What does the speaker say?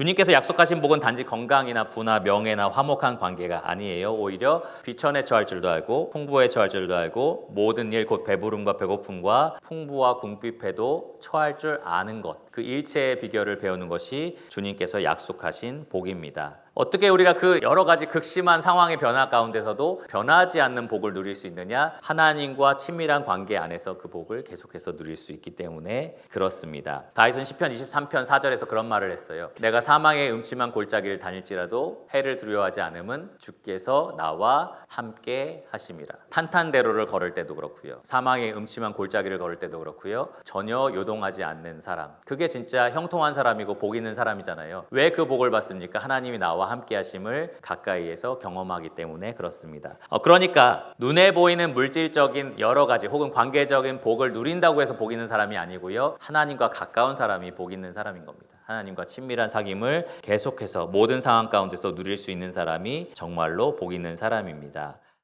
주님께서 약속하신 복은 단지 건강이나 부나 명예나 화목한 관계가 아니에요. 오히려 비천에 처할 줄도 알고 풍부에 처할 줄도 알고 모든 일 곧 배부름과 배고픔과 풍부와 궁핍에도 처할 줄 아는 것. 그 일체의 비결을 배우는 것이 주님께서 약속하신 복입니다. 어떻게 우리가 그 여러 가지 극심한 상황의 변화 가운데서도 변하지 않는 복을 누릴 수 있느냐? 하나님과 친밀한 관계 안에서 그 복을 계속해서 누릴 수 있기 때문에 그렇습니다. 다윗은 시편 23편 4절에서 그런 말을 했어요. 내가 사망의 음침한 골짜기를 다닐지라도 해를 두려워하지 않음은 주께서 나와 함께 하심이라. 탄탄대로를 걸을 때도 그렇고요. 사망의 음침한 골짜기를 걸을 때도 그렇고요. 전혀 요동하지 않는 사람. 그게 진짜 형통한 사람이고 복 있는 사람이잖아요. 왜 그 복을 받습니까? 하나님이 나와 함께 하심을 가까이에서 경험하기 때문에 그렇습니다. 어, 그러니까 눈에 보이는 물질적인 여러 가지 혹은 관계적인 복을 누린다고 해서 복 있는 사람이 아니고요. 하나님과 가까운 사람이 복 있는 사람인 겁니다. 하나님과 친밀한 사귐을 계속해서 모든 상황 가운데서 누릴 수 있는 사람이 정말로 복 있는 사람입니다.